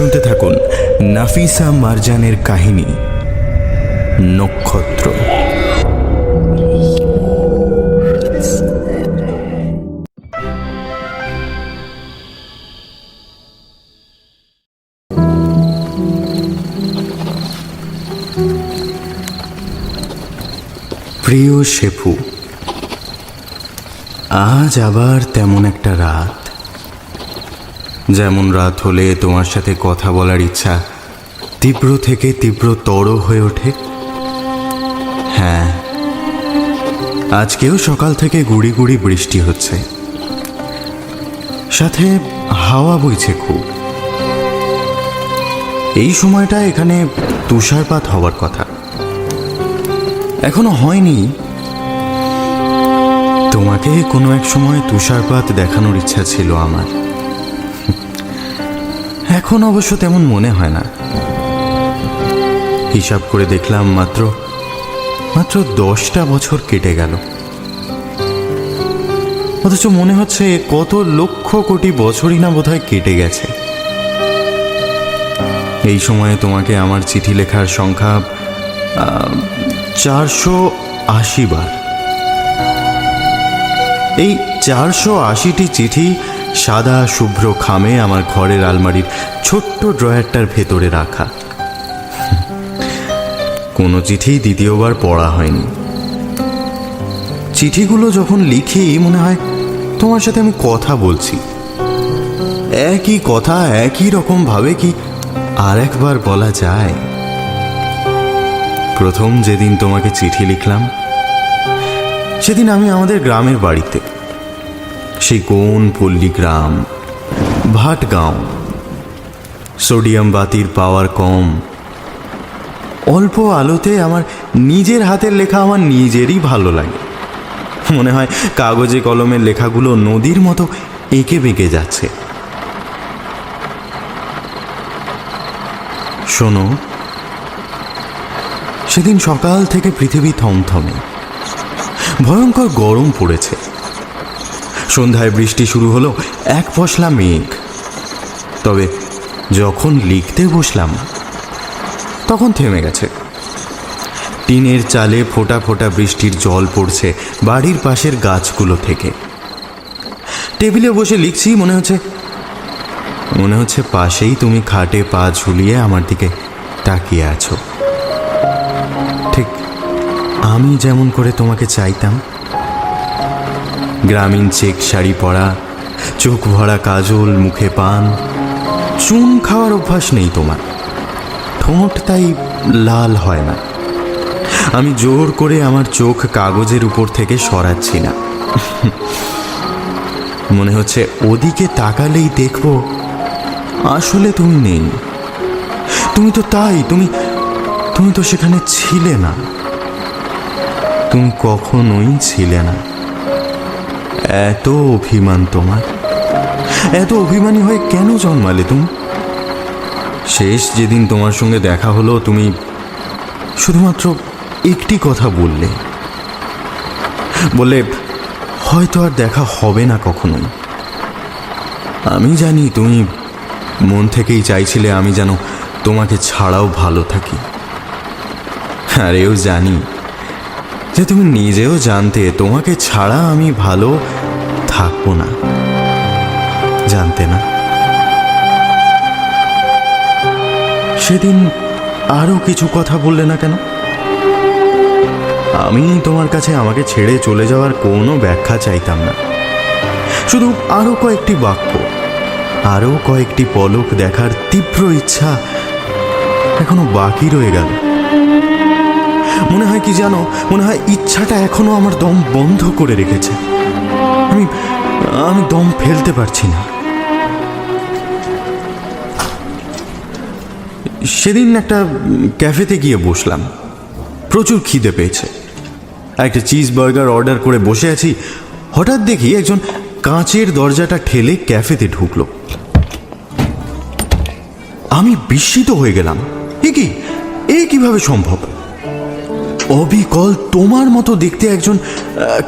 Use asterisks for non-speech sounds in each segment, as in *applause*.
শুনতে থাকুন নাফিসা মারজানের কাহিনী নক্ষত্র। প্রিয় শেফু আজ আবার তেমন একটা রাত যেমন রাত হলে তোমার সাথে কথা বলার ইচ্ছা, তীব্র থেকে তীব্র তীব্রতর হয়ে ওঠে। হ্যাঁ আজকেও সকাল থেকে গুড়ি গুড়ি বৃষ্টি হচ্ছে। সাথে হাওয়া বইছে খুব। এই সময়টা এখানে তুষারপাত হওয়ার কথা। এখনও হয়নি। তোমাকে কোনো এক সময় তুষারপাত দেখানোর ইচ্ছা ছিল আমার। এখন অবশ্য তেমন মনে হয় না। হিসাব করে দেখলাম মাত্র মাত্র দশটা বছর কেটে গেল। অথচ মনে হচ্ছে কত লক্ষ কোটি বছরই না বোধহয় কেটে গেছে। এই সময়ে তোমাকে আমার চিঠি লেখার সংখ্যা চারশো আশি বার। এই চারশো আশিটি চিঠি সাদা শুভ্র খামে আমার ঘরের আলমারির ছোট্ট ড্রয়ারটার ভেতরে রাখা। কোনো চিঠি দ্বিতীয়বার পড়া হয়নি। চিঠিগুলো যখন লিখি, মনে হয় তোমার সাথে আমি কথা বলছি। একই কথা, একই রকম ভাবে কি আর একবার বলা যায়? প্রথম যেদিন তোমাকে চিঠি লিখলাম, সেদিন আমি আমাদের গ্রামের বাড়িতে সেই কোন পল্লী গ্রাম ভাটগাঁও। সোডিয়াম বাতির পাওয়ার কম। অল্প আলোতে আমার নিজের হাতের লেখা আমার নিজেরই ভালো লাগে। মনে হয় কাগজে কলমের লেখাগুলো নদীর মতো এঁকে বেঁকে যাচ্ছে। শোনো, সেদিন সকাল থেকে পৃথিবী থমথমে। ভয়ঙ্কর গরম পড়েছে। সন্ধ্যায় বৃষ্টি শুরু হলো, এক পশলা মেঘ। তবে যখন লিখতে বসলাম, তখন থেমে গেছে। টিনের চালে ফোটা ফোটা বৃষ্টির জল পড়ছে বাড়ির পাশের গাছগুলো থেকে। টেবিলে বসে লিখছি, মনে হচ্ছে মনে হচ্ছে পাশেই তুমি খাটে পা ঝুলিয়ে আমার দিকে তাকিয়ে আছো। ঠিক আমি যেমন করে তোমাকে চাইতাম গ্রামীণ চেক শাড়ি পরা, চোখ ভরা কাজল, মুখে পান। চুন খাওয়ার অভ্যাস নেই তোমার। ঠোঁট তাই লাল হয় না। আমি জোর করে আমার চোখ কাগজের উপর থেকে সরাচ্ছি না। মনে হচ্ছে ওদিকে তাকালেই দেখব, আসলে তুমি নেই। তুমি তো তাই, তুমি তুমি তো সেখানে ছিলে না। তুমি কখনোই ছিলে না। এত অভিমান তোমার? এত অভিমানী হয়ে কেন জন্মালে তুমি? শেষ যেদিন তোমার সঙ্গে দেখা হলো, তুমি শুধুমাত্র একটি কথা বললে। বললে, হয়তো আর দেখা হবে না কখনোই। আমি জানি তুমি মন থেকেই চাইছিলে আমি যেন তোমাকে ছাড়াও ভালো থাকি। আর এও জানি যে তুমি নিজেও জানতে তোমাকে ছাড়া আমি ভালো থাকব না। জানতে না। সেদিন আরও কিছু কথা বললে না কেন? আমি তোমার কাছে আমাকে ছেড়ে চলে যাওয়ার কোনো ব্যাখ্যা চাইতাম না। শুধু আরও কয়েকটি বাক্য আরও কয়েকটি পলক দেখার তীব্র ইচ্ছা এখনও বাকি রয়ে গেল। মনে হয় কি জানো? মনে হয় ইচ্ছাটা এখনও আমার দম বন্ধ করে রেখেছে। আমি আমি দম ফেলতে পারছি না। সেদিন একটা ক্যাফেতে গিয়ে বসলাম। প্রচুর খিদে পেয়েছে। একটা চিজ বার্গার অর্ডার করে বসে আছি। হঠাৎ দেখি একজন কাঁচের দরজাটা ঠেলে ক্যাফেতে ঢুকলো। আমি বিস্মিত হয়ে গেলাম। এ কি? এ কীভাবে সম্ভব? অবিকল তোমার মতো দেখতে একজন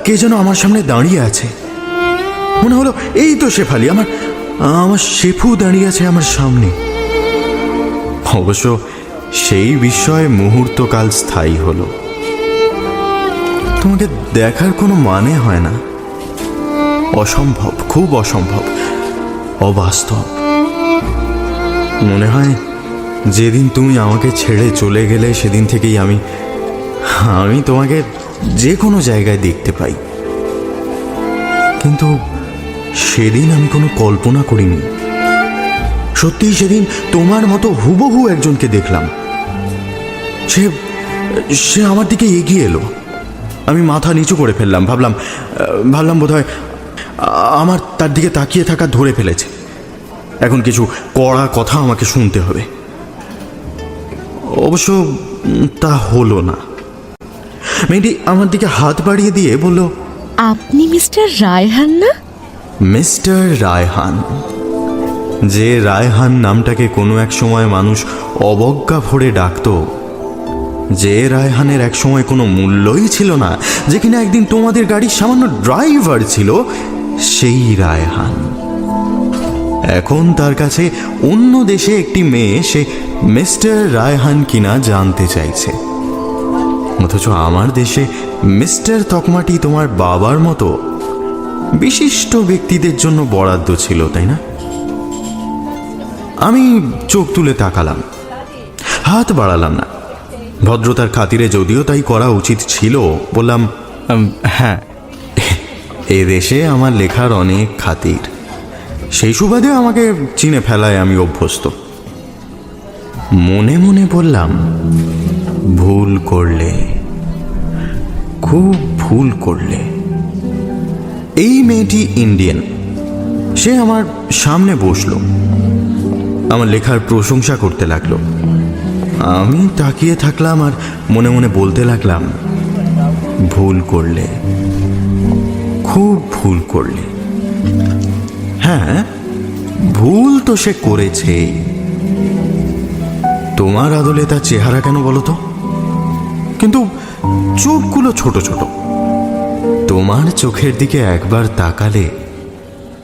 কে যেন আমার সামনে দাঁড়িয়ে আছে। মনে হলো, এই তো শেফালি, আমার আমার শেফু দাঁড়িয়ে আছে আমার সামনে। অবশ্য সেই বিষয়ে মুহূর্তকাল স্থায়ী হলো। তোমাকে দেখার কোনো মানে হয় না। অসম্ভব, খুব অসম্ভব, অবাস্তব। মনে হয়, যেদিন তুমি আমাকে ছেড়ে চলে গেলে, সেদিন থেকেই আমি আমি তোমাকে যে কোনো জায়গায় দেখতে পাই। কিন্তু সেদিন আমি কোনো কল্পনা করিনি। সত্যিই সেদিন তোমার মতো হুবহু একজনকে দেখলাম। সে সে আমার দিকে এগিয়ে এলো। আমি মাথা নিচু করে ফেললাম, ভাবলাম ভাবলাম বোধহয় আমার তার দিকে তাকিয়ে থাকা ধরে ফেলেছে। এখন কিছু কড়া কথা আমাকে শুনতে হবে। অবশ্য তা হলো না। মেয়েটি আমার দিকে হাত বাড়িয়ে দিয়ে বলল আপনি মিস্টার রায়হান না? মিস্টার রায়হান। যে রায়হান নামটাকে কোনো এক সময় মানুষ অবজ্ঞা ভরে ডাকত যে রায়হানের এক সময় কোনো মূল্যই ছিল না যে কিনা একদিন তোমাদের গাড়ির সামান্য ড্রাইভার ছিল সেই রায়হান। এখন তার কাছে অন্য দেশে একটি মেয়ে সে মিস্টার রায়হান কিনা জানতে চাইছে। অথচ আমার দেশে মিস্টার তকমাটি তোমার বাবার মতো বিশিষ্ট ব্যক্তিদের জন্য বরাদ্দ ছিল, তাই না? আমি চোখ তুলে তাকালাম। হাত বাড়ালাম না। ভদ্রতার খাতিরে যদিও তাই করা উচিত ছিল, বললাম হ্যাঁ এ দেশে আমার লেখার অনেক খাতির। সেই সুবাদে আমাকে চিনে ফেলায় আমি অভ্যস্ত। মনে মনে বললাম ভুল করলে, খুব ভুল করলে। এই মেয়েটি ইন্ডিয়ান সে আমার সামনে বসল। আমার লেখার প্রশংসা করতে লাগল। আমি তাকিয়ে থাকলাম আর মনে মনে বলতে লাগলাম, ভুল করলে, খুব ভুল করলে। হ্যাঁ ভুল তো সে করেছে। তোমার আদলে তার চেহারা কেন বলো তো? কিন্তু চোখগুলো ছোট ছোট। তোমার চোখের দিকে একবার তাকালে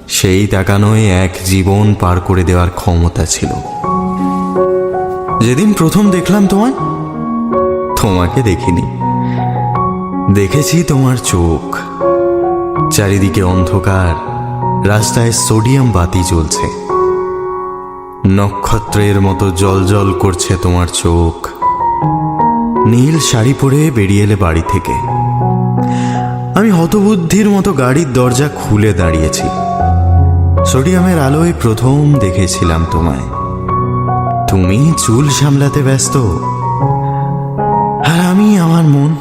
সেই তাকানোয় এক জীবন পার করে দেওয়ার ক্ষমতা ছিল। যেদিন প্রথম দেখলাম তোমায়, তোমাকে দেখিনি। দেখেছি তোমার চোখ, চারিদিকে অন্ধকার, রাস্তায় সোডিয়াম বাতি জ্বলছে। নক্ষত্রের মতো জল করছে তোমার চোখ। নীল শাড়ি পরে বেরিয়ে এলে বাড়ি থেকে। আমি হতবুদ্ধির মতো গাড়ির দরজা খুলে দাঁড়িয়েছি। সোডিয়ামের আলোয় প্রথম দেখেছিলাম তোমায়। তুমি চুল সামলাতে ব্যস্ত। আর আমি আমার মন।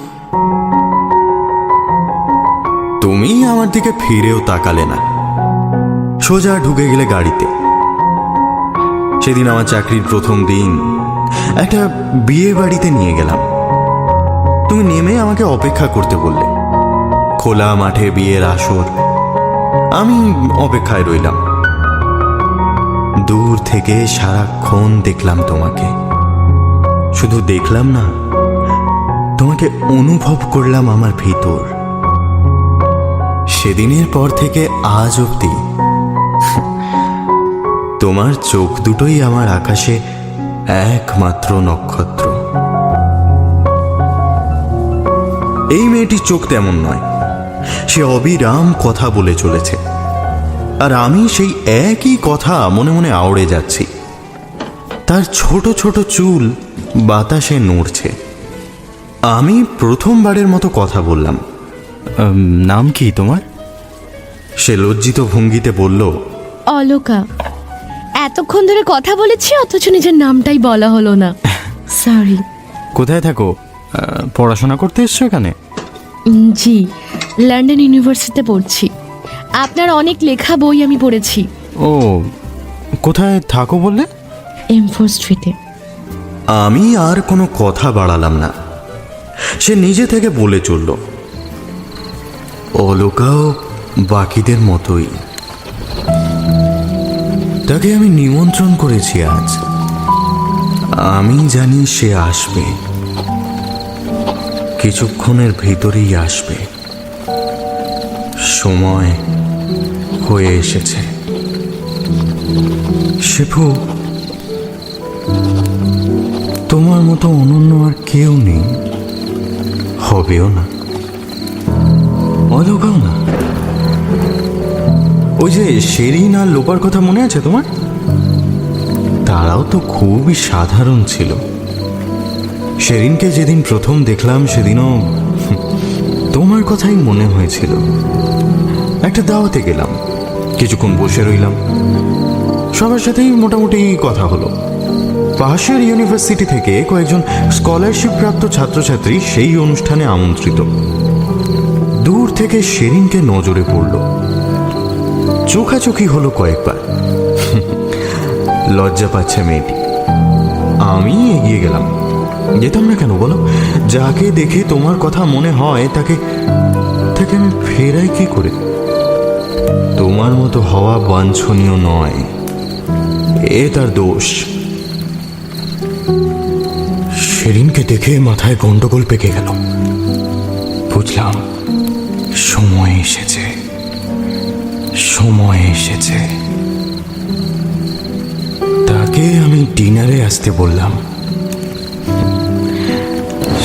তুমি আমার দিকে ফিরেও তাকালে না। সোজা ঢুকে গেলে গাড়িতে। সেদিন আমার চাকরির প্রথম দিন। একটা বিয়ে বাড়িতে নিয়ে গেলাম। তুমি নেমে আমাকে অপেক্ষা করতে বললে। খোলা মাঠে বিয়ের আসর। আমি অপেক্ষায় রইলাম। দূর থেকে সারাক্ষণ দেখলাম তোমাকে। শুধু দেখলাম না, তোমাকে অনুভব করলাম আমার ভিতর। সেদিনের পর থেকে আজ অবধি, তোমার চোখ দুটোই আমার আকাশে একমাত্র নক্ষত্র। এই মেয়েটির চোখ তেমন নয়। সে অবিরাম কথা বলে চলেছে। আর আমি সেই একই কথা মনে মনে আওড়ে যাচ্ছি। তার ছোট ছোট চুল বাতাসে নড়ছে। আমি প্রথমবারের মতো কথা বললাম। নাম কি তোমার? সে লজ্জিত ভঙ্গিতে বলল অলোকা এতক্ষণ ধরে কথা বলেছি অথচ নিজের নামটাই বলা হলো না। *laughs* সরি কোথায় থাকো? পড়াশোনা করতে এসছো এখানে? জি লন্ডন ইউনিভার্সিটিতে পড়ছি। আপনার অনেক লেখা বই আমি পড়েছি। ও কোথায় থাকো বললে? এম স্ট্রিটে। আমি আর কোনো কথা বাড়ালাম না। সে নিজে থেকে বলে চলল অলোকাও বাকিদের মতোই। তাকে আমি নিমন্ত্রণ করেছি আজ। আমি জানি সে আসবে। কিছুক্ষণের ভিতরেই আসবে। সময় হয়ে এসেছে। শিফু তোমার মতো অনন্য আর কেউ নেই। হবেও না। অলকাও না। ওই যে শেরিন আর লোপার কথা মনে আছে তোমার? তারাও তো খুবই সাধারণ ছিল। শেরিনকে যেদিন প্রথম দেখলাম, সেদিনও তোমার কথাই মনে হয়েছিল। একটা দাওয়াতে গেলাম, কিছুক্ষণ বসে রইলাম। সবার সাথেই মোটামুটি কথা হলো। পাশের ইউনিভার্সিটি থেকে কয়েকজন স্কলারশিপ প্রাপ্ত ছাত্রছাত্রী সেই অনুষ্ঠানে আমন্ত্রিত। দূর থেকে শেরিনকে নজরে পড়ল। চোখাচোখি হলো কয়েকবার। লজ্জা পাচ্ছে মেয়েটি। আমি এগিয়ে গেলাম। যেতাম না কেন বলো? যাকে দেখে তোমার কথা মনে হয়, তাকে তাকে আমি ফেরাই কি করে? তোমার মতো হওয়া বাঞ্ছনীয় নয়। এ তার দোষ। সেদিনকে দেখে মাথায় গন্ডগোল পেকে গেল। বুঝলাম, সময় এসেছে। সময় এসেছে। তাকে আমি ডিনারে আসতে বললাম।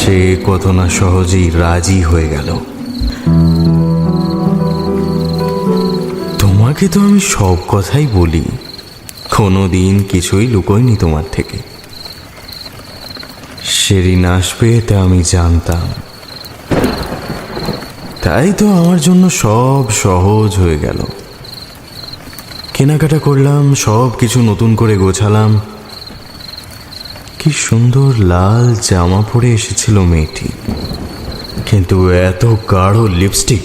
সে কত না সহজেই রাজি হয়ে গেল। তোমাকে তো আমি সব কথাই বলি। কোনো দিন কিছুই লুকোয়নি তোমার থেকে। সেদিন আসবে তা আমি জানতাম। তাই তো আমার জন্য সব সহজ হয়ে গেল। কেনাকাটা করলাম, সব কিছু নতুন করে গোছালাম। কি সুন্দর লাল জামা পরে এসেছিল মেয়েটি। কিন্তু এত গাঢ় লিপস্টিক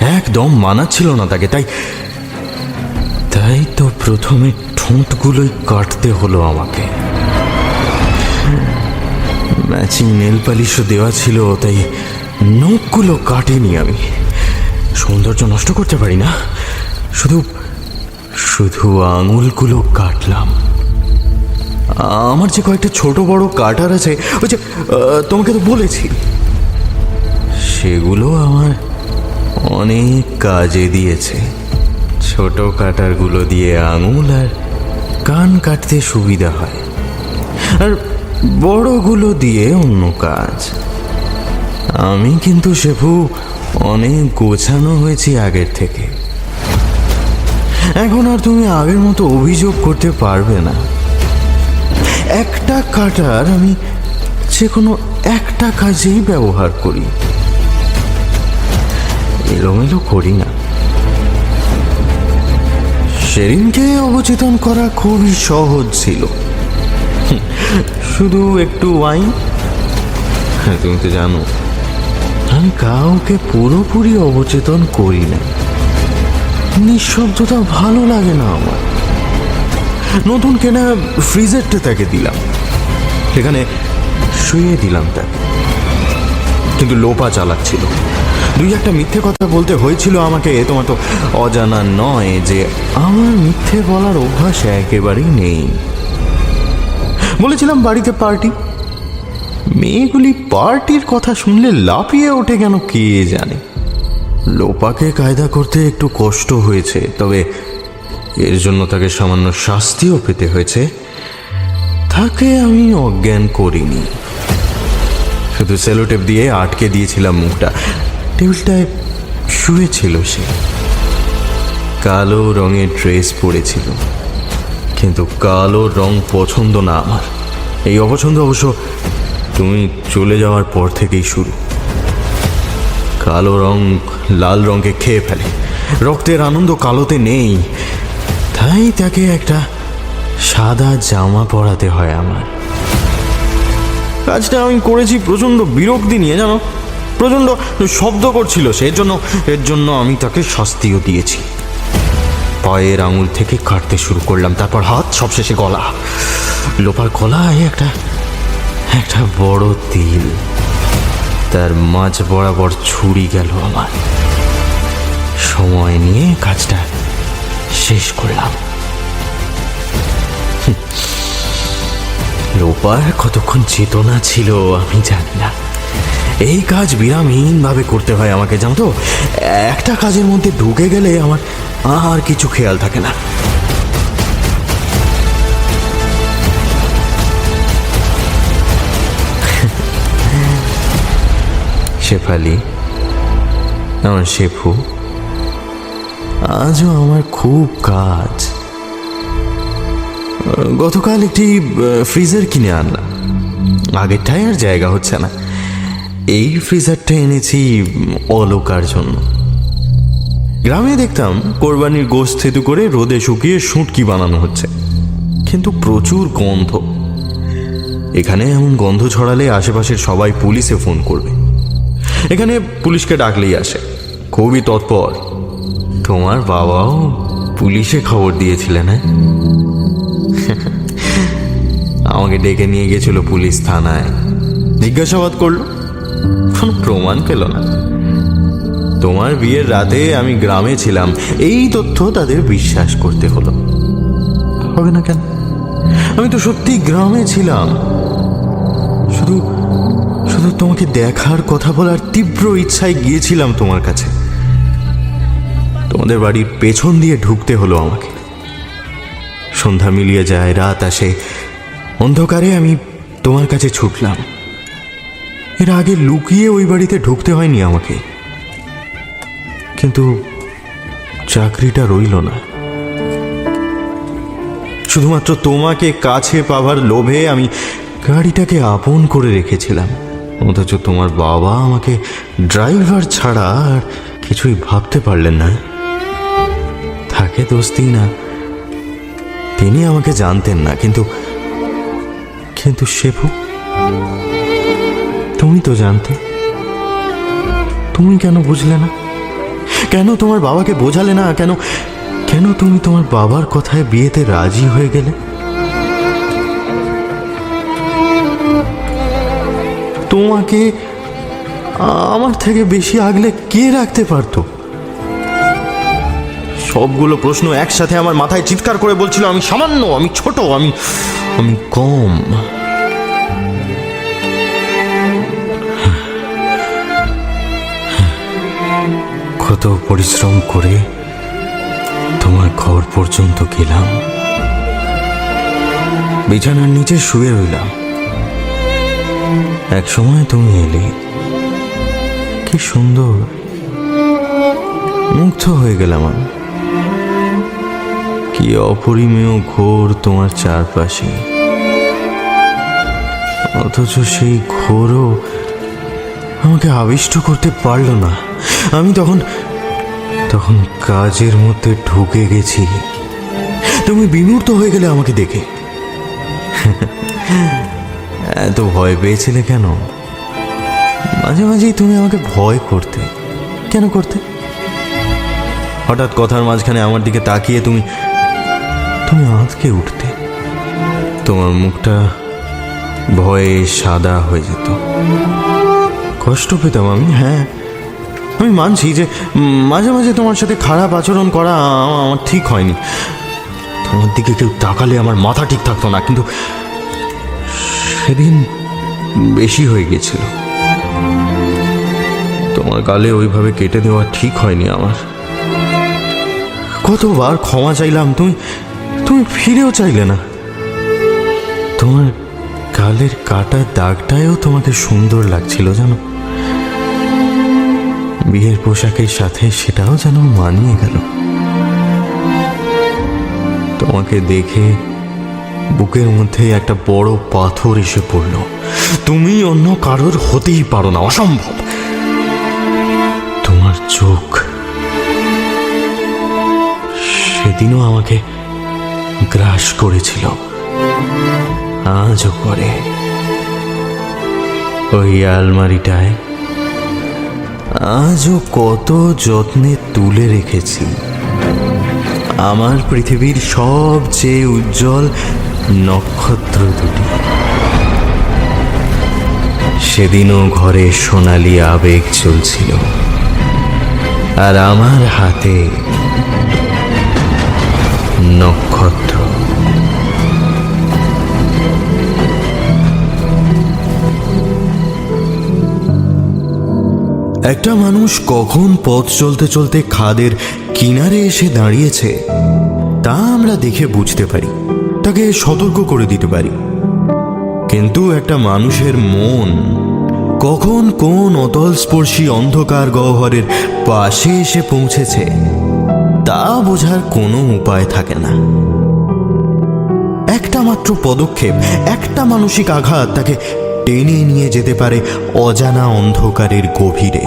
একদম মানাচ্ছিল না তাকে, তাই তাই তো প্রথমে ঠোঁটগুলোই কাটতে হলো আমাকে। ম্যাচিং নেল পালিশও দেওয়া ছিল, তাই নখগুলো কাটিনি আমি। সৌন্দর্য নষ্ট করতে পারি না। শুধু শুধু আঙুলগুলো কাটলাম। আমার যে কয়েকটা ছোট বড় কাটার আছে, ওই যে তোমাকে তো বলেছি। সেগুলো আমার অনেক কাজে দিয়েছে। ছোট কাটারগুলো দিয়ে আঙুল আর কান কাটতে সুবিধা হয়। আর বড়গুলো দিয়ে অন্য কাজ। আমি কিন্তু শেফু, অনেক গোছানো হয়েছি আগের থেকে। এখন আর তুমি আগের মতো অভিযোগ করতে পারবে না। একটা কাটার আমি যে কোনো একটা কাজেই ব্যবহার করি। এলোমেলো করি না। সেদিনকে অবচেতন করা খুবই সহজ ছিল। শুধু একটু ওয়াইন? হ্যাঁ তুমি তো জানো, আমি কাউকে পুরোপুরি অবচেতন করি না। নিঃশব্দতা ভালো লাগে না আমার। নতুন কেনা ফ্রিজারটা তাকে দিলাম। সেখানে শুয়ে দিলাম তাকে। কিন্তু লোপা চালাচ্ছিল। দুই একটা মিথ্যে কথা বলতে হয়েছিল আমাকে তোমার তো অজানা নয় যে আমার মিথ্যে বলার অভ্যাস একেবারেই নেই। বলেছিলাম বাড়িতে পার্টি। মেয়েগুলি পার্টির কথা শুনলে লাফিয়ে ওঠে কেন কে জানে। লোপাকে কায়দা করতে একটু কষ্ট হয়েছে, তবে এর জন্য তাকে সামান্য শাস্তিও পেতে হয়েছে। তাকে আমি অজ্ঞান করিনি। শুধু সেলোটেপ দিয়ে আটকে দিয়েছিলাম মুখটা। টেবিলটায় শুয়েছিল সে। কালো রঙের ড্রেস পরেছিল। কিন্তু কালো রং পছন্দ না আমার। এই অপছন্দ অবশ্য তুমি চলে যাওয়ার পর থেকেই শুরু। কালো রং লাল রঙকে খেয়ে ফেলে। রক্তের আনন্দ কালোতে নেই। তাই তাকে একটা সাদা জামা পরাতে হয় আমার। কাজটা আমি করেছি প্রচণ্ড বিরক্তি নিয়ে, জানো? প্রচণ্ড শব্দ করছিল, সেই জন্য, এর জন্য আমি তাকে শাস্তিও দিয়েছি। পায়ের আঙুল থেকে কাটতে শুরু করলাম, তারপর হাত, সবশেষে গলা। লোপার গলায় একটা একটা বড় তিল। তার মাঝ বরাবর ছুরি গেল আমার। সময় নিয়ে কাজটা শেষ করলাম। রূপার কতক্ষণ চেতনা ছিল আমি জানি না। এই কাজ বিরামহীনভাবে করতে হয় আমাকে, জানো তো? একটা কাজের মধ্যে ঢুকে গেলে আমার আর কিছু খেয়াল থাকে না। শেফালি, আমার শেফু। আজও আমার খুব কাজ। গতকাল একটি ফ্রিজার কিনে আনলাম। আগেরটাই আর জায়গা হচ্ছে না। এই ফ্রিজারটা এনেছি অলকার জন্য। গ্রামে দেখতাম কোরবানির গোশ থেতু করে রোদে শুকিয়ে শুটকি বানানো হচ্ছে। কিন্তু প্রচুর গন্ধ। এখানে এমন গন্ধ ছড়ালে আশেপাশের সবাই পুলিশে ফোন করবে। এখানে পুলিশকে ডাকলেই আসে। খুবই তৎপর। তোমার বাবাও পুলিশে খবর দিয়েছিলেন হ্যাঁ? আমাকে ডেকে নিয়ে গেছিল পুলিশ থানায়। জিজ্ঞাসাবাদ করল? কোনো প্রমাণ পেল না। তোমার বিয়ের রাতে আমি গ্রামে ছিলাম। এই তথ্য তাদের বিশ্বাস করতে হলো। হবে না কেন? আমি তো সত্যি গ্রামে ছিলাম। শুধু শুধু তোমাকে দেখার কথা বলার তীব্র ইচ্ছায় গিয়েছিলাম তোমার কাছে। তোমাদের বাড়ির পেছন দিয়ে ঢুকতে হলো আমাকে। সন্ধ্যা মিলিয়ে যায়, রাত আসে। অন্ধকারে আমি তোমার কাছে ছুটলাম। এর আগে লুকিয়ে ওই বাড়িতে ঢুকতে হয়নি আমাকে। কিন্তু চাকরিটা রইল না। শুধুমাত্র তোমাকে কাছে পাবার লোভে আমি গাড়িটাকে আপন করে রেখেছিলাম। অথচ তোমার বাবা আমাকে ড্রাইভার ছাড়া আর কিছুই ভাবতে পারলেন না। থাকে দোস্তি, না। তিনি আমাকে জানতেন না, কিন্তু কিন্তু শেফু, তুমি তো জানতে। তুমি কেন বুঝলে না? কেন তোমার বাবাকে বোঝালে না? কেন কেন তুমি তোমার বাবার কথায় বিয়েতে রাজি হয়ে গেলে? তোমাকে আমার থেকে বেশি আগলে কে রাখতে পারতো? সবগুলো প্রশ্ন একসাথে আমার মাথায় চিৎকার করে বলছিল, আমি সামান্য, আমি ছোট, আমি আমি কম। কত পরিশ্রম করে তোমার ঘর পর্যন্ত গেলাম। বিছানার নিচে শুয়ে রইলাম। এক সময় তুমি এলে, কি সুন্দর, মুগ্ধ হয়ে গেলাম আমি। কি অপরিমেয় ঘোর তোমার চারপাশে? অথচ সেই ঘোরও আমাকে আবিষ্ট করতে পারল না। আমি তখন তখন কাজের মধ্যে ঢুকে গেছি। তুমি বিমূর্ত হয়ে গেলে আমাকে দেখে। এত ভয় পেয়েছিলে কেন? মাঝে মাঝেই তুমি আমাকে ভয় করতে। কেন করতে? হঠাৎ কথার মাঝখানে আমার দিকে তাকিয়ে তুমি তুমি আঁতকে উঠতে। তোমার মুখটা ভয়ে সাদা হয়ে যেত। কষ্ট পেতাম আমি হ্যাঁ। আমি মানছি যে মাঝে মাঝে তোমার সাথে খারাপ আচরণ করা আমার ঠিক হয়নি। তোমার দিকে কেউ তাকালে আমার মাথা ঠিক থাকতো না, কিন্তু সেদিন বেশি হয়ে গেছিল তোমার গালে ওইভাবে কেটে দেওয়া ঠিক হয়নি আমার। কতবার ক্ষমা চাইলাম তুমি। তুমি ফিরেও চাইলে না। তোমার গালের কাটা দাগটায়ও তোমাকে সুন্দর লাগছিল, জানো? বিয়ের পোশাকের সাথে সেটাও যেন মানিয়ে গেল। তোমাকে দেখে বুকের মধ্যে একটা বড় পাথর এসে পড়ল। তুমি অন্য কারোর হতেই পারো না, অসম্ভব। তোমার চোখ সেদিনও আমাকে গ্রাস করেছিল। আজও করে ওই আলমারিটায় আজও কত যত্নে তুলে রেখেছি। আমার পৃথিবীর সবচেয়ে উজ্জ্বল নক্ষত্র দুটি। সেদিনও ঘরে সোনালি আবেগ চলছিল। আর আমার হাতে নক্ষত্র। একটা মানুষ কখন পথ চলতে চলতে খাদের কিনারে এসে দাঁড়িয়েছে, তা আমরা দেখে বুঝতে পারি, তাকে সতর্ক করে দিতে পারি। কিন্তু একটা মানুষের মন কখন কোন অতলস্পর্শী অন্ধকার গহ্বরের পাশে এসে পৌঁছেছে, তা বোঝার কোনো উপায় থাকে না। একটা মাত্র পদক্ষেপ, একটা মানসিক আঘাত তাকে টেনে নিয়ে যেতে পারে অজানা অন্ধকারের গভীরে।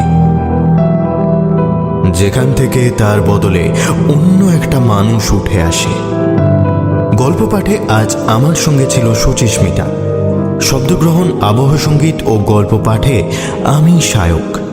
যেখান থেকে তার বদলে অন্য একটা মানুষ উঠে আসে। গল্প পাঠে আজ আমার সঙ্গে ছিল সুচিস্মিতা। শব্দগ্রহণ, আবহ সংগীত ও গল্প পাঠে আমি সায়ক।